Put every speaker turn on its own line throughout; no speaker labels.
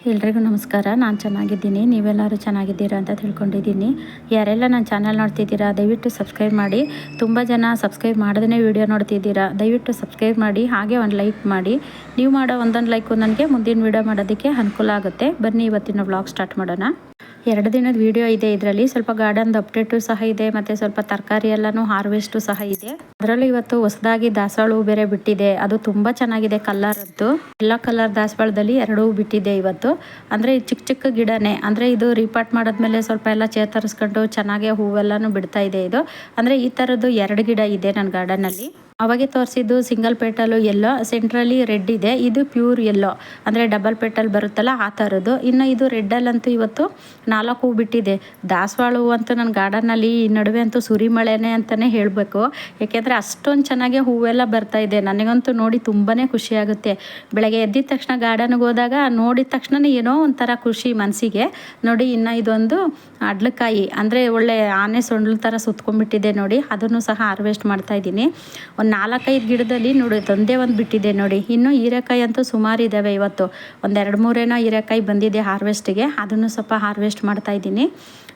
ಎಲ್ರಿಗೂ ನಮಸ್ಕಾರ. ನಾನು ಚೆನ್ನಾಗಿದ್ದೀನಿ. ನೀವೆಲ್ಲರೂ ಚೆನ್ನಾಗಿದ್ದೀರಾ ಅಂತ ತಿಳ್ಕೊಂಡಿದ್ದೀನಿ. ಯಾರೆಲ್ಲ ನನ್ನ ಚಾನಲ್ ನೋಡ್ತಿದ್ದೀರಾ, ದಯವಿಟ್ಟು ಸಬ್ಸ್ಕ್ರೈಬ್ ಮಾಡಿ. ತುಂಬ ಜನ ಸಬ್ಸ್ಕ್ರೈಬ್ ಮಾಡದೇ ವೀಡಿಯೋ ನೋಡ್ತಿದ್ದೀರಾ, ದಯವಿಟ್ಟು ಸಬ್ಸ್ಕ್ರೈಬ್ ಮಾಡಿ, ಹಾಗೆ ಒಂದು ಲೈಕ್ ಮಾಡಿ. ನೀವು ಮಾಡೋ ಒಂದೊಂದು ಲೈಕು ನನಗೆ ಮುಂದಿನ ವೀಡಿಯೋ ಮಾಡೋದಕ್ಕೆ ಅನುಕೂಲ ಆಗುತ್ತೆ. ಬನ್ನಿ ಇವತ್ತಿನ ವ್ಲಾಗ್ ಸ್ಟಾರ್ಟ್ ಮಾಡೋಣ. ಎರಡು ದಿನದ ವಿಡಿಯೋ ಇದೆ ಇದರಲ್ಲಿ. ಸ್ವಲ್ಪ ಗಾರ್ಡನ್ದು ಅಪ್ಡೇಟು ಸಹ ಇದೆ, ಮತ್ತು ಸ್ವಲ್ಪ ತರಕಾರಿ ಎಲ್ಲಾನು ಹಾರ್ವೆಸ್ಟು ಸಹ ಇದೆ. ಅದರಲ್ಲೂ ಇವತ್ತು ಹೊಸದಾಗಿ ದಾಸವಾಳ ಬೇರೆ ಬಿಟ್ಟಿದೆ. ಅದು ತುಂಬ ಚೆನ್ನಾಗಿದೆ ಅಂತೂ ಎಲ್ಲ ಕಲರ್ ದಾಸವಾಳದಲ್ಲಿ ಎರಡು ಬಿಟ್ಟಿದೆ ಇವತ್ತು. ಅಂದರೆ ಚಿಕ್ಕ ಚಿಕ್ಕ ಗಿಡನೇ, ಅಂದರೆ ಇದು ರಿಪಾರ್ಟ್ ಮಾಡಿದ್ಮೇಲೆ ಸ್ವಲ್ಪ ಎಲ್ಲ ಚೇತರಿಸ್ಕೊಂಡು ಚೆನ್ನಾಗೆ ಹೂವೆಲ್ಲನೂ ಬಿಡ್ತಾ ಇದೆ ಇದು. ಅಂದರೆ ಈ ಥರದ್ದು ಎರಡು ಗಿಡ ಇದೆ ನನ್ನ ಗಾರ್ಡನಲ್ಲಿ ಅವಾಗೆ ತೋರಿಸಿದ್ದು ಸಿಂಗಲ್ ಪೇಟಲು ಎಲ್ಲೋ ಸೆಂಟ್ರಲ್ಲಿ ರೆಡ್ ಇದೆ. ಇದು ಪ್ಯೂರ್ ಎಲ್ಲೋ ಅಂದರೆ ಡಬಲ್ ಪೆಟಲ್ ಬರುತ್ತಲ್ಲ ಆ ಥರದ್ದು ಇನ್ನು ಇದು ರೆಡ್ಡಲ್ಲಂತೂ ಇವತ್ತು ನಾಲ್ಕು ಹೂ ಬಿಟ್ಟಿದೆ. ದಾಸವಾಳ ಹೂವು ಅಂತೂ ನನ್ನ ಗಾರ್ಡನಲ್ಲಿ ಈ ನಡುವೆ ಅಂತೂ ಸುರಿಮಳೆನೇ ಅಂತಲೇ ಹೇಳಬೇಕು. ಏಕೆಂದರೆ ಅಷ್ಟೊಂದು ಚೆನ್ನಾಗಿ ಹೂವೆಲ್ಲ ಬರ್ತಾ ಇದೆ. ನನಗಂತೂ ನೋಡಿ ತುಂಬಾ ಖುಷಿಯಾಗುತ್ತೆ ಬೆಳಗ್ಗೆ ಎದ್ದಿದ ತಕ್ಷಣ ಗಾರ್ಡನ್ಗೆ ಹೋದಾಗ ನೋಡಿದ ತಕ್ಷಣ ಏನೋ ಒಂಥರ ಖುಷಿ ಮನಸ್ಸಿಗೆ ನೋಡಿ ಇನ್ನು ಇದೊಂದು ಅಡ್ಲಕಾಯಿ. ಅಂದರೆ ಒಳ್ಳೆ ಆನೆ ಸೊಂಡ್ಲ ಥರ ಸುತ್ಕೊಂಡ್ಬಿಟ್ಟಿದೆ ನೋಡಿ. ಅದನ್ನು ಸಹ ಹಾರ್ವೆಸ್ಟ್ ಮಾಡ್ತಾ ಇದ್ದೀನಿ. ಒಂದು ನಾಲ್ಕೈದು ಗಿಡದಲ್ಲಿ ನೋಡಿ, ತಂದೆ ಒಂದು ಬಿಟ್ಟಿದೆ ನೋಡಿ. ಇನ್ನು ಹೀರೆಕಾಯಿ ಅಂತೂ ಸುಮಾರು ಇದ್ದಾವೆ ಇವತ್ತು. ಒಂದೆರಡು ಮೂರೇನೋ ಹೀರೆಕಾಯಿ ಬಂದಿದೆ ಹಾರ್ವೆಸ್ಟಿಗೆ. ಅದನ್ನು ಸ್ವಲ್ಪ ಹಾರ್ವೆಸ್ಟ್ ಮಾಡ್ತಾ ಇದ್ದೀನಿ.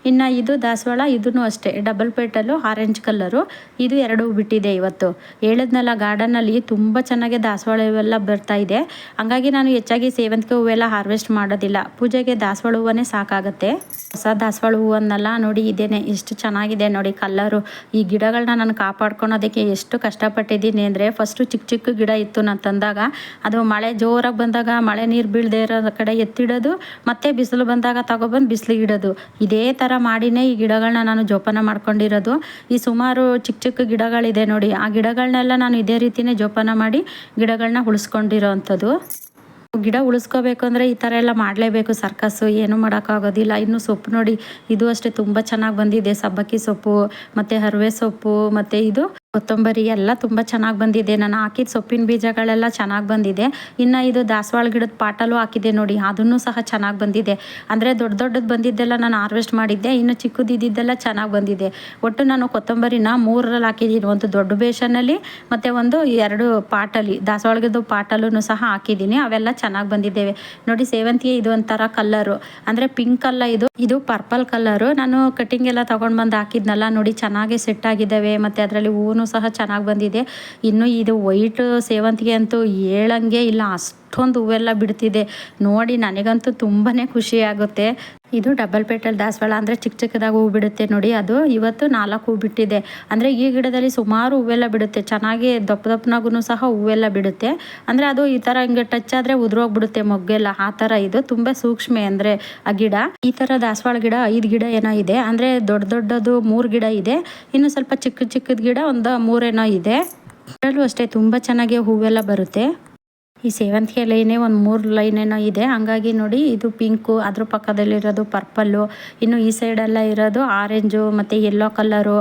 ಇನ್ನು ಇದು ದಾಸವಾಳ ಇದೂ ಅಷ್ಟೇ. ಡಬಲ್ ಪೇಟಲ್ಲು ಆರೆಂಜ್ ಕಲ್ಲರು. ಇದು ಎರಡು ಬಿಟ್ಟಿದೆ ಇವತ್ತು. ಹೇಳಿದ್ನಲ್ಲ ಗಾರ್ಡನಲ್ಲಿ ತುಂಬ ಚೆನ್ನಾಗಿ ದಾಸವಾಳ ಇವೆಲ್ಲ ಬರ್ತಾ ಇದೆ. ಹಂಗಾಗಿ ನಾನು ಹೆಚ್ಚಾಗಿ ಸೇವಂತಿಗೆ ಹೂವೆಲ್ಲ ಹಾರ್ವೆಸ್ಟ್ ಮಾಡೋದಿಲ್ಲ. ಪೂಜೆಗೆ ದಾಸವಾಳ ಹೂವನ್ನೇ ಸಾಕಾಗುತ್ತೆ. ಹೊಸ ದಾಸವಾಳ ಹೂವನ್ನೆಲ್ಲ ನೋಡಿ, ಇದೇನೆ, ಎಷ್ಟು ಚೆನ್ನಾಗಿದೆ ನೋಡಿ ಕಲ್ಲರು. ಈ ಗಿಡಗಳನ್ನ ನಾನು ಕಾಪಾಡ್ಕೊಳೋದಕ್ಕೆ ಎಷ್ಟು ಕಷ್ಟಪಟ್ಟಿದ್ದೀನಿ ಅಂದರೆ ಫಸ್ಟು ಚಿಕ್ಕ ಚಿಕ್ಕ ಗಿಡ ಇತ್ತು ನಾನು ತಂದಾಗ. ಅದು ಮಳೆ ಜೋರಾಗಿ ಬಂದಾಗ ಮಳೆ ನೀರು ಬೀಳದೆ ಇರೋ ಕಡೆ ಎತ್ತಿಡೋದು, ಮತ್ತೆ ಬಿಸಿಲು ಬಂದಾಗ ತಗೊಬಂದು ಬಿಸಿಲಿಗೆ ಇಡೋದು. ಇದೇ ಥರ ಮಾಡಿನೇ ಈ ಗಿಡಗಳನ್ನ ನಾನು ಜೋಪಾನ ಮಾಡ್ಕೊಂಡಿರೋದು. ಈ ಸುಮಾರು ಚಿಕ್ಕ ಚಿಕ್ಕ ಗಿಡಗಳಿದೆ ನೋಡಿ, ಆ ಗಿಡಗಳನ್ನೆಲ್ಲ ನಾನು ಇದೇ ರೀತಿಯೇ ಜೋಪಾನ ಮಾಡಿ ಗಿಡಗಳನ್ನ ಉಳಿಸ್ಕೊಂಡಿರೋ ಅಂಥದ್ದು. ಗಿಡ ಉಳಿಸ್ಕೋಬೇಕು ಅಂದರೆ ಈ ಥರ ಎಲ್ಲ ಮಾಡಲೇಬೇಕು ಸರ್ಕಸ್ಸು, ಏನೂ ಮಾಡೋಕ್ಕಾಗೋದಿಲ್ಲ. ಇನ್ನು ಸೊಪ್ಪು ನೋಡಿ, ಇದು ಅಷ್ಟೇ ತುಂಬ ಚೆನ್ನಾಗಿ ಬಂದಿದೆ. ಸಬ್ಬಕ್ಕಿ ಸೊಪ್ಪು, ಮತ್ತು ಹರವೆ ಸೊಪ್ಪು, ಮತ್ತು ಇದು ಕೊತ್ತಂಬರಿ ಎಲ್ಲ ತುಂಬ ಚೆನ್ನಾಗಿ ಬಂದಿದೆ. ನಾನು ಹಾಕಿದ ಸೊಪ್ಪಿನ ಬೀಜಗಳೆಲ್ಲ ಚೆನ್ನಾಗಿ ಬಂದಿದೆ. ಇನ್ನು ಇದು ದಾಸವಾಳ ಗಿಡದ ಪಾಟಲ್ಲೂ ಹಾಕಿದೆ ನೋಡಿ, ಅದನ್ನು ಸಹ ಚೆನ್ನಾಗಿ ಬಂದಿದೆ. ಅಂದರೆ ದೊಡ್ಡ ದೊಡ್ಡದು ಬಂದಿದ್ದೆಲ್ಲ ನಾನು ಹಾರ್ವೆಸ್ಟ್ ಮಾಡಿದ್ದೆ, ಇನ್ನು ಚಿಕ್ಕದಿದ್ದೆಲ್ಲ ಚೆನ್ನಾಗಿ ಬಂದಿದೆ. ಒಟ್ಟು ನಾನು ಕೊತ್ತಂಬರಿನ ಮೂರರಲ್ಲಿ ಹಾಕಿದ್ದೀನಿ ಒಂದು ದೊಡ್ಡ ಬೇಷನಲ್ಲಿ, ಮತ್ತು ಒಂದು ಎರಡು ಪಾಟಲ್ಲಿ ದಾಸವಾಳ ಗಿಡದ ಪಾಟಲ್ಲೂ ಸಹ ಹಾಕಿದ್ದೀನಿ ಅವೆಲ್ಲ ಚೆನ್ನಾಗಿ ಬಂದಿದ್ದೇವೆ. ನೋಡಿ, ಸೇವಂತಿಗೆ ಇದು ಒಂಥರ ಕಲ್ಲರು. ಅಂದರೆ ಪಿಂಕ್ ಅಲ್ಲ ಇದು ಇದು ಪರ್ಪಲ್ ಕಲ್ಲರು. ನಾನು ಕಟಿಂಗ್ ಎಲ್ಲ ತೊಗೊಂಡು ಬಂದು ಹಾಕಿದ್ನಲ್ಲ, ನೋಡಿ ಚೆನ್ನಾಗಿ ಸೆಟ್ ಆಗಿದ್ದಾವೆ, ಮತ್ತು ಅದರಲ್ಲಿ ಹೂವು ಸಹ ಚೆನ್ನಾಗಿ ಬಂದಿದೆ. ಇನ್ನು ಇದು ವೈಟ್ ಸೇವಂತಿಗೆ ಅಂತೂ ಹೇಳಂಗೆ ಇಲ್ಲ. ಅಷ್ಟೊಂದು ಹೂವೆಲ್ಲ ಬಿಡ್ತಿದೆ. ನೋಡಿ, ನನಗಂತೂ ತುಂಬಾ ಖುಷಿ ಆಗುತ್ತೆ ಇದು ಡಬಲ್ ಪೇಟಲ್ ದಾಸವಾಳ ಅಂದರೆ ಚಿಕ್ಕ ಚಿಕ್ಕದಾಗಿ ಹೂ ಬಿಡುತ್ತೆ ನೋಡಿ. ಅದು ಇವತ್ತು ನಾಲ್ಕು ಹೂ ಬಿಟ್ಟಿದೆ. ಅಂದರೆ ಈ ಗಿಡದಲ್ಲಿ ಸುಮಾರು ಹೂವೆಲ್ಲ ಬಿಡುತ್ತೆ. ಚೆನ್ನಾಗಿ ದಪ್ಪ ದಪ್ಪನಾಗೂ ಸಹ ಹೂವೆಲ್ಲ ಬಿಡುತ್ತೆ. ಅಂದರೆ ಅದು ಈ ಥರ ಹಿಂಗೆ ಟಚ್ ಆದರೆ ಉದುರೋಗ್ಬಿಡುತ್ತೆ ಮೊಗ್ಗೆಲ್ಲ. ಆ ಥರ ಇದು ತುಂಬ ಸೂಕ್ಷ್ಮ ಅಂದರೆ ಆ ಗಿಡ. ಈ ಥರ ದಾಸವಾಳ ಗಿಡ ಐದು ಗಿಡ ಏನೋ ಇದೆ. ಅಂದರೆ ದೊಡ್ಡ ದೊಡ್ಡದು ಮೂರು ಗಿಡ ಇದೆ. ಇನ್ನು ಸ್ವಲ್ಪ ಚಿಕ್ಕ ಚಿಕ್ಕದ ಗಿಡ ಒಂದು ಮೂರೇನೋ ಇದೆ. ಅದರಲ್ಲೂ ಅಷ್ಟೇ ತುಂಬ ಚೆನ್ನಾಗಿ ಹೂವೆಲ್ಲ ಬರುತ್ತೆ. ಈ ಸೇವಂತಿಗೆ ಲೈನೇ ಒಂದು ಮೂರು ಲೈನ್ ಏನೋ ಇದೆ, ಹಂಗಾಗಿ ನೋಡಿ ಇದು ಪಿಂಕು, ಅದ್ರ ಪಕ್ಕದಲ್ಲಿರೋದು ಪರ್ಪಲ್ಲು, ಇನ್ನು ಈ ಸೈಡೆಲ್ಲ ಇರೋದು ಆರೆಂಜು ಮತ್ತು ಯೆಲ್ಲೋ ಕಲರು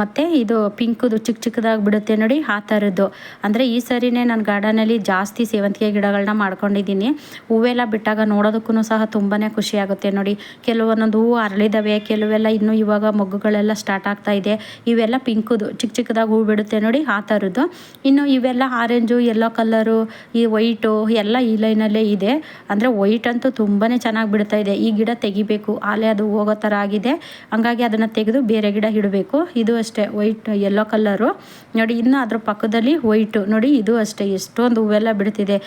ಮತ್ತು ಇದು ಪಿಂಕುದು ಚಿಕ್ಕ ಚಿಕ್ಕದಾಗಿ ಬಿಡುತ್ತೆ ನೋಡಿ ಆ ಥರದ್ದು ಅಂದರೆ ಈ ಸರಿನೇ ನಾನು ಗಾರ್ಡನಲ್ಲಿ ಜಾಸ್ತಿ ಸೇವಂತಿಗೆ ಗಿಡಗಳನ್ನ ಮಾಡ್ಕೊಂಡಿದ್ದೀನಿ. ಹೂವೆಲ್ಲ ಬಿಟ್ಟಾಗ ನೋಡೋದಕ್ಕೂ ಸಹ ತುಂಬಾ ಖುಷಿಯಾಗುತ್ತೆ ನೋಡಿ. ಕೆಲವೊಂದೊಂದು ಹೂವು ಅರಳಿದವೆ, ಕೆಲವೆಲ್ಲ ಇನ್ನೂ ಇವಾಗ ಮೊಗ್ಗುಗಳೆಲ್ಲ ಸ್ಟಾರ್ಟ್ ಆಗ್ತಾ ಇದೆ. ಇವೆಲ್ಲ ಪಿಂಕುದು ಚಿಕ್ಕ ಚಿಕ್ಕದಾಗಿ ಹೂ ಬಿಡುತ್ತೆ ನೋಡಿ ಆ ಥರದ್ದು ಇನ್ನು ಇವೆಲ್ಲ ಆರೆಂಜು ಯೆಲ್ಲೋ ಕಲರು ಈ ವೈಟು ಎಲ್ಲ ಈ ಲೈನಲ್ಲೇ ಇದೆ. ಅಂದರೆ ವೈಟ್ ಅಂತೂ ತುಂಬಾ ಚೆನ್ನಾಗಿ ಬಿಡ್ತಾ ಇದೆ. ಈ ಗಿಡ ತೆಗಿಬೇಕು, ಆಲೆ ಅದು ಹೋಗೋ ಥರ ಆಗಿದೆ. ಹಂಗಾಗಿ ಅದನ್ನು ತೆಗೆದು ಬೇರೆ ಗಿಡ ಇಡಬೇಕು. ಇದು ಅಷ್ಟೇ, ವೈಟ್ ಯೆಲ್ಲೋ ಕಲ್ಲರು ನೋಡಿ, ಇನ್ನೂ ಅದ್ರ ಪಕ್ಕದಲ್ಲಿ ವೈಟು. ನೋಡಿ, ಇದು ಅಷ್ಟೇ, ಎಷ್ಟೊಂದು ಹೂವೆಲ್ಲ ಬಿಡ್ತಿದೆ.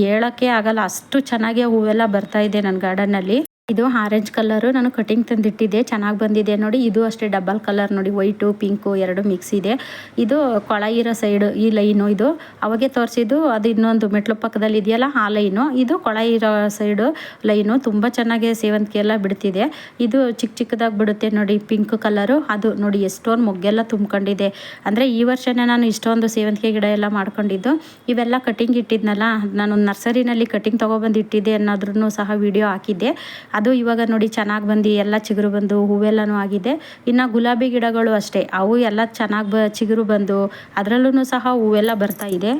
ಹೇಳೋಕ್ಕೆ ಆಗಲ್ಲ, ಅಷ್ಟು ಚೆನ್ನಾಗಿ ಹೂವೆಲ್ಲ ಬರ್ತಾ ಇದೆ ನನ್ನ ಗಾರ್ಡನ್ನಲ್ಲಿ ಇದು ಆರೆಂಜ್ ಕಲರು ನಾನು ಕಟಿಂಗ್ ತಂದಿಟ್ಟಿದ್ದೆ, ಚೆನ್ನಾಗಿ ಬಂದಿದೆ ನೋಡಿ. ಇದು ಅಷ್ಟೇ ಡಬಲ್ ಕಲರ್ ನೋಡಿ ವೈಟು ಪಿಂಕು ಎರಡು ಮಿಕ್ಸ್ ಇದೆ. ಇದು ಕೊಳ ಇರೋ ಸೈಡು ಈ ಲೈನು ಇದು. ಅವಾಗೆ ತೋರಿಸಿದ್ದು ಅದು ಇನ್ನೊಂದು ಮೆಟ್ಲು ಪಕ್ಕದಲ್ಲಿ ಇದೆಯಲ್ಲ, ಆ ಲೈನು ಇದು ಕೊಳ ಇರೋ ಸೈಡು ಲೈನು ತುಂಬ ಚೆನ್ನಾಗಿ ಸೇವಂತಿಗೆ ಎಲ್ಲ ಬಿಡ್ತಿದೆ. ಇದು ಚಿಕ್ಕ ಚಿಕ್ಕದಾಗಿ ಬಿಡುತ್ತೆ ನೋಡಿ ಪಿಂಕ್ ಕಲರು ಅದು ನೋಡಿ ಎಷ್ಟೊಂದು ಮೊಗ್ಗೆಲ್ಲ ತುಂಬ್ಕೊಂಡಿದೆ. ಅಂದರೆ ಈ ವರ್ಷನೇ ನಾನು ಇಷ್ಟೊಂದು ಸೇವಂತಿಗೆ ಗಿಡ ಎಲ್ಲ ಮಾಡ್ಕೊಂಡಿದ್ದು. ಇವೆಲ್ಲ ಕಟಿಂಗ್ ಇಟ್ಟಿದ್ನಲ್ಲ, ನಾನು ನರ್ಸರಿನಲ್ಲಿ ಕಟಿಂಗ್ ತೊಗೊಬಂದು ಇಟ್ಟಿದ್ದೆ ಅನ್ನೋದ್ರೂ ಸಹ ವಿಡಿಯೋ ಹಾಕಿದ್ದೆ. ಅದು ಇವಾಗ ನೋಡಿ ಚೆನ್ನಾಗಿ ಬಂದು, ಎಲ್ಲ ಚಿಗುರು ಬಂದು, ಹೂವೆಲ್ಲನೂ ಆಗಿದೆ. ಇನ್ನು ಗುಲಾಬಿ ಗಿಡಗಳು ಅಷ್ಟೇ. ಅವು ಎಲ್ಲ ಚೆನ್ನಾಗಿ ಬ, ಚಿಗುರು ಬಂದು ಅದರಲ್ಲೂ ಸಹ ಹೂವೆಲ್ಲ ಬರ್ತಾ ಇದೆ.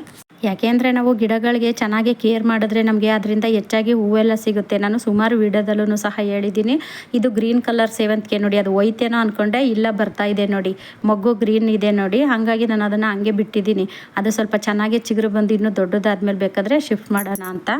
ಯಾಕೆಂದರೆ ನಾವು ಗಿಡಗಳಿಗೆ ಚೆನ್ನಾಗಿ ಕೇರ್ ಮಾಡಿದ್ರೆ ನಮಗೆ ಅದರಿಂದ ಹೆಚ್ಚಾಗಿ ಹೂವೆಲ್ಲ ಸಿಗುತ್ತೆ. ನಾನು ಸುಮಾರು ವಿಡಿಯೋದಲ್ಲೂ ಸಹ ಹೇಳಿದ್ದೀನಿ. ಇದು ಗ್ರೀನ್ ಕಲರ್ ಸೇವಂತಿಗೆ ನೋಡಿ, ಅದು ಒಯ್ತೇನೋ ಅಂದ್ಕೊಂಡೆ ಇಲ್ಲ ಬರ್ತಾ ಇದೆ ನೋಡಿ. ಮಗ್ಗು ಗ್ರೀನ್ ಇದೆ ನೋಡಿ. ಹಾಗಾಗಿ ನಾನು ಅದನ್ನು ಹಂಗೆ ಬಿಟ್ಟಿದ್ದೀನಿ. ಅದು ಸ್ವಲ್ಪ ಚೆನ್ನಾಗಿ ಚಿಗುರು ಬಂದು ಇನ್ನೂ ದೊಡ್ಡದಾದ್ಮೇಲೆ ಬೇಕಾದರೆ ಶಿಫ್ಟ್ ಮಾಡೋಣ ಅಂತ.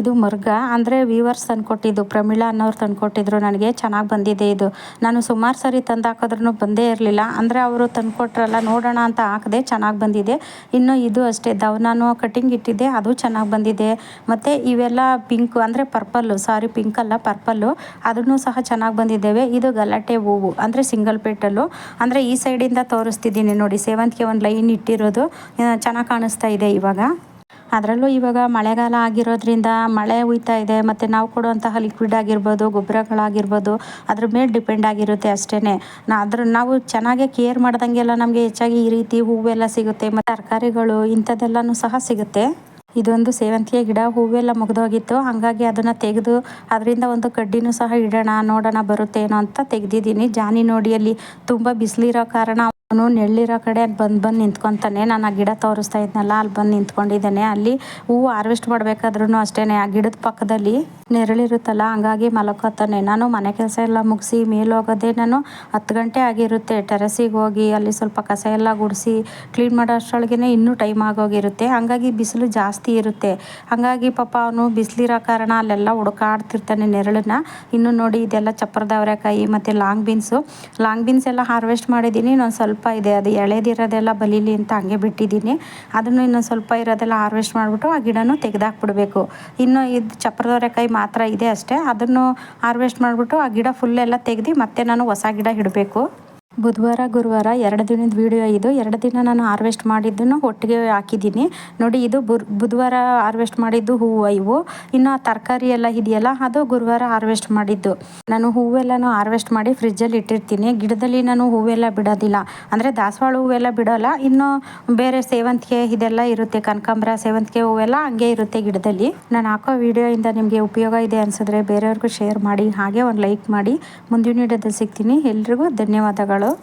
ಇದು ಮರ್ಗ. ಅಂದರೆ ವೀವರ್ಸ್ ತಂದುಕೊಟ್ಟಿದ್ದು, ಪ್ರಮೀಳಾ ಅನ್ನೋರು ತಂದುಕೊಟ್ಟಿದ್ರು, ನನಗೆ ಚೆನ್ನಾಗಿ ಬಂದಿದೆ ಇದು. ನಾನು ಸುಮಾರು ಸರಿ ತಂದು ಹಾಕಿದ್ರೂ ಬಂದೇ ಇರಲಿಲ್ಲ. ಅಂದರೆ ಅವರು ತಂದುಕೊಟ್ರಲ್ಲ, ನೋಡೋಣ ಅಂತ ಹಾಕಿದೆ ಚೆನ್ನಾಗಿ ಬಂದಿದೆ. ಇನ್ನು ಇದು ಅಷ್ಟೇ, ದವನಾನು ಕಟಿಂಗ್ ಇಟ್ಟಿದ್ದೆ, ಅದು ಚೆನ್ನಾಗಿ ಬಂದಿದೆ. ಮತ್ತು ಇವೆಲ್ಲ ಪಿಂಕ್ ಅಂದರೆ ಪರ್ಪಲ್ಲು ಸಾರಿ ಪಿಂಕ್ ಅಲ್ಲ ಪರ್ಪಲ್ಲು ಅದನ್ನು ಸಹ ಚೆನ್ನಾಗಿ ಬಂದಿದ್ದೇವೆ. ಇದು ಗಲಾಟೆ ಹೂವು, ಅಂದರೆ ಸಿಂಗಲ್ ಪೇಟಲ್ಲು ಅಂದರೆ ಈ ಸೈಡಿಂದ ತೋರಿಸ್ತಿದ್ದೀನಿ ನೋಡಿ ಸೇವಂತಿಗೆ ಒಂದು ಲೈನ್ ಇಟ್ಟಿರೋದು. ಚೆನ್ನಾಗಿ ಕಾಣಿಸ್ತಾ ಇದೆ ಇವಾಗ. ಅದರಲ್ಲೂ ಇವಾಗ ಮಳೆಗಾಲ ಆಗಿರೋದ್ರಿಂದ ಮಳೆ ಹುಯ್ತಾ ಇದೆ, ಮತ್ತು ನಾವು ಕೊಡುವಂತಹ ಲಿಕ್ವಿಡ್ ಆಗಿರ್ಬೋದು, ಗೊಬ್ಬರಗಳಾಗಿರ್ಬೋದು, ಅದ್ರ ಮೇಲೆ ಡಿಪೆಂಡ್ ಆಗಿರುತ್ತೆ ಅಷ್ಟೇ ನಾ ಅದ್ರ ನಾವು ಚೆನ್ನಾಗೆ ಕೇರ್ ಮಾಡ್ದಂಗೆಲ್ಲ ನಮಗೆ ಹೆಚ್ಚಾಗಿ ಈ ರೀತಿ ಹೂವೆಲ್ಲ ಸಿಗುತ್ತೆ, ಮತ್ತು ತರಕಾರಿಗಳು ಇಂಥದ್ದೆಲ್ಲನೂ ಸಹ ಸಿಗುತ್ತೆ. ಇದೊಂದು ಸೇವಂತಿಗೆ ಗಿಡ, ಹೂವೆಲ್ಲ ಮುಗಿದೋಗಿತ್ತು. ಹಾಗಾಗಿ ಅದನ್ನು ತೆಗೆದು ಅದರಿಂದ ಒಂದು ಕಡ್ಡಿನೂ ಸಹ ಇಡೋಣ, ನೋಡೋಣ ಬರುತ್ತೇನೋ ಅಂತ ತೆಗೆದಿದ್ದೀನಿ. ಜಾನಿ ನೋಡಿ ಅಲ್ಲಿ ತುಂಬ ಬಿಸಿಲಿರೋ ಕಾರಣ ಅವನು ನೆಳ್ಳಿರೋ ಕಡೆ ಬಂದು ಬಂದು ನಿಂತ್ಕೊತಾನೆ. ನಾನು ಆ ಗಿಡ ತೋರಿಸ್ತಾ ಇದ್ನಲ್ಲ, ಅಲ್ಲಿ ಬಂದು ನಿಂತ್ಕೊಂಡಿದ್ದಾನೆ. ಅಲ್ಲಿ ಹೂವು ಹಾರ್ವೆಸ್ಟ್ ಮಾಡಬೇಕಾದ್ರೂ ಅಷ್ಟೇ ಆ ಗಿಡದ ಪಕ್ಕದಲ್ಲಿ ನೆರಳಿರುತ್ತಲ್ಲ ಹಂಗಾಗಿ ಮಲಕೋತಾನೆ. ನಾನು ಮನೆ ಕೆಲಸ ಎಲ್ಲ ಮುಗಿಸಿ ಮೇಲೆ ನಾನು ಹತ್ತು ಗಂಟೆ ಆಗಿರುತ್ತೆ. ಟೆರೆಸಿಗೆ ಹೋಗಿ ಅಲ್ಲಿ ಸ್ವಲ್ಪ ಕಸ ಎಲ್ಲ ಗುಡಿಸಿ ಕ್ಲೀನ್ ಮಾಡೋ ಅಷ್ಟರೊಳಗೆ ಇನ್ನೂ ಟೈಮ್ ಆಗೋಗಿರುತ್ತೆ. ಹಂಗಾಗಿ ಬಿಸಿಲು ಜಾಸ್ತಿ ಇರುತ್ತೆ. ಹಾಗಾಗಿ ಪಾಪ ಅವನು ಬಿಸಿಲಿರೋ ಕಾರಣ ಅಲ್ಲೆಲ್ಲ ಹುಡುಕಾಡ್ತಿರ್ತಾನೆ ನೆರಳನ್ನ. ಇನ್ನು ನೋಡಿ ಇದೆಲ್ಲ ಚಪ್ಪರದ ಅವರೆಕಾಯಿ ಮತ್ತು ಲಾಂಗ್ ಬೀನ್ಸು. ಲಾಂಗ್ ಬೀನ್ಸ್ ಎಲ್ಲ ಹಾರ್ವೆಸ್ಟ್ ಮಾಡಿದ್ದೀನಿ. ಇನ್ನೊಂದು ಸ್ವಲ್ಪ ಇದೆ, ಅದು ಎಳೆದಿರೋದೆಲ್ಲ ಬಲೀಲಿ ಅಂತ ಹಂಗೆ ಬಿಟ್ಟಿದ್ದೀನಿ. ಅದನ್ನು ಇನ್ನೊಂದು ಸ್ವಲ್ಪ ಇರೋದೆಲ್ಲ ಹಾರ್ವೆಸ್ಟ್ ಮಾಡಿಬಿಟ್ಟು ಆ ಗಿಡನೂ ತೆಗೆದಾಕ್ಬಿಡ್ಬೇಕು. ಇನ್ನು ಇದು ಚಪ್ರದೋರೆಕಾಯಿ ಮಾತ್ರ ಇದೆ ಅಷ್ಟೇ. ಅದನ್ನು ಹಾರ್ವೆಸ್ಟ್ ಮಾಡಿಬಿಟ್ಟು ಆ ಗಿಡ ಫುಲ್ಲೆಲ್ಲ ತೆಗೆದು ಮತ್ತೆ ನಾನು ಹೊಸ ಗಿಡ ಇಡಬೇಕು. ಬುಧವಾರ, ಗುರುವಾರ ಎರಡು ದಿನದ ವೀಡಿಯೋ ಇದು. ಎರಡು ದಿನ ನಾನು ಹಾರ್ವೆಸ್ಟ್ ಮಾಡಿದ್ದನ್ನು ಒಟ್ಟಿಗೆ ಹಾಕಿದ್ದೀನಿ. ನೋಡಿ, ಇದು ಬುಧವಾರ ಹಾರ್ವೆಸ್ಟ್ ಮಾಡಿದ್ದು ಹೂವು ಇವು. ಇನ್ನು ಆ ತರಕಾರಿ ಎಲ್ಲ ಇದೆಯಲ್ಲ, ಅದು ಗುರುವಾರ ಹಾರ್ವೆಸ್ಟ್ ಮಾಡಿದ್ದು. ನಾನು ಹೂವೆಲ್ಲನೂ ಹಾರ್ವೆಸ್ಟ್ ಮಾಡಿ ಫ್ರಿಜ್ಜಲ್ಲಿ ಇಟ್ಟಿರ್ತೀನಿ. ಗಿಡದಲ್ಲಿ ನಾನು ಹೂವೆಲ್ಲ ಬಿಡೋದಿಲ್ಲ. ಅಂದರೆ ದಾಸವಾಳ ಹೂವೆಲ್ಲ ಬಿಡೋಲ್ಲ. ಇನ್ನು ಬೇರೆ ಸೇವಂತಿಗೆ ಇದೆಲ್ಲ ಇರುತ್ತೆ, ಕನಕಾಂಬರ, ಸೇವಂತಿಗೆ ಹೂವೆಲ್ಲ ಹಂಗೆ ಇರುತ್ತೆ ಗಿಡದಲ್ಲಿ. ನಾನು ಹಾಕೋ ವಿಡಿಯೋಯಿಂದ ನಿಮಗೆ ಉಪಯೋಗ ಇದೆ ಅನಿಸಿದ್ರೆ ಬೇರೆಯವ್ರಿಗೂ ಶೇರ್ ಮಾಡಿ, ಹಾಗೆ ಒಂದು ಲೈಕ್ ಮಾಡಿ. ಮುಂದಿನ ವಿಡಿಯೋದಲ್ಲಿ ಸಿಗ್ತೀನಿ. ಎಲ್ರಿಗೂ ಧನ್ಯವಾದಗಳು. hello